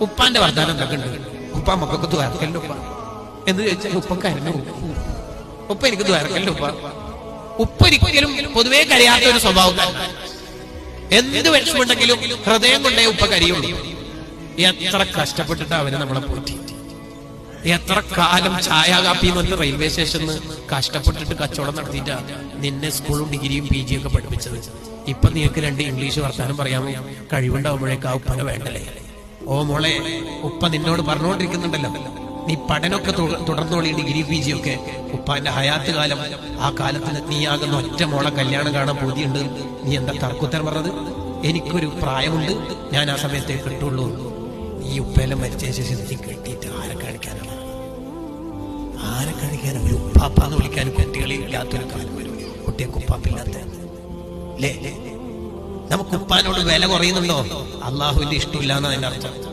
ഉപ്പാന്റെ വർദ്ധാനം എന്തൊക്കെ ഉപ്പാ മക്കൾക്ക് ദ്വാരക്കലിന്റെ ഉപ്പ. എന്ന് ചോദിച്ചാൽ ഉപ്പ. കരഞ്ഞു ഉപ്പ എനിക്ക് ദ്വാരക്കലിന്റെ ഉപ്പ. ഉപ്പ ഒരിക്കലും പൊതുവേ കരയാത്ത ഒരു സ്വഭാവക്കാരൻ. എന്ത് വിഷമുണ്ടെങ്കിലും ഹൃദയം കൊണ്ടേ ഉപ്പ കരയുള്ളൂ. എത്ര കഷ്ടപ്പെട്ടിട്ട് അവർ നമ്മളെ പോറ്റി. എത്ര കാലം ചായ കാപ്പി എന്ന് പറഞ്ഞ റെയിൽവേ സ്റ്റേഷനിൽ കഷ്ടപ്പെട്ടിട്ട് കച്ചവടം നടത്തിയിട്ടാ നിന്നെ സ്കൂളും ഡിഗ്രിയും പി ജിയും ഒക്കെ പഠിപ്പിച്ചത്. ഇപ്പൊ നിനക്ക് രണ്ട് ഇംഗ്ലീഷ് വർത്താനം പറയാമോ? കഴിവുണ്ടാവുമ്പോഴേക്കാ ഉപ്പനെ വേണ്ടല്ലേ? ഓ മോളെ ഉപ്പ നിന്നോട് പറഞ്ഞുകൊണ്ടിരിക്കുന്നുണ്ടല്ലോ നീ പഠനമൊക്കെ തുട- തുടർന്നോളി ഡിഗ്രി പി ജി ഒക്കെ. ഉപ്പാന്റെ ഹയാത്ത് കാലം ആ കാലത്തിന് നീ ആകുന്ന ഒറ്റ മോളെ കല്യാണം കാണാൻ പൂതിയുണ്ട്. നീ എന്താ തർക്കുത്തരം പറഞ്ഞത്? എനിക്കൊരു പ്രായമുണ്ട്. ഞാൻ ആ സമയത്തേ കിട്ടുള്ളൂ ഈ ഉപ്പയെല്ലാം മരിച്ച ശേഷം നീ കെട്ടിയിട്ട് ആരെ കാണിക്കാനാണ്? ആരെ കാണിക്കാൻ ഒരു ഉപ്പാപ്പാന്ന് വിളിക്കാനും കുട്ടികളില്ലാത്തൊരു കാലം വരും. കുട്ടിയൊക്കെ ഉപ്പാപ്പില്ലാത്ത അല്ലേ നമുക്ക് ഉപ്പാനോട് വില കുറയുന്നുണ്ടോ? അള്ളാഹുവിന്റെ ഇഷ്ടമില്ല എന്നാണ് അതിന്റെ അർത്ഥം.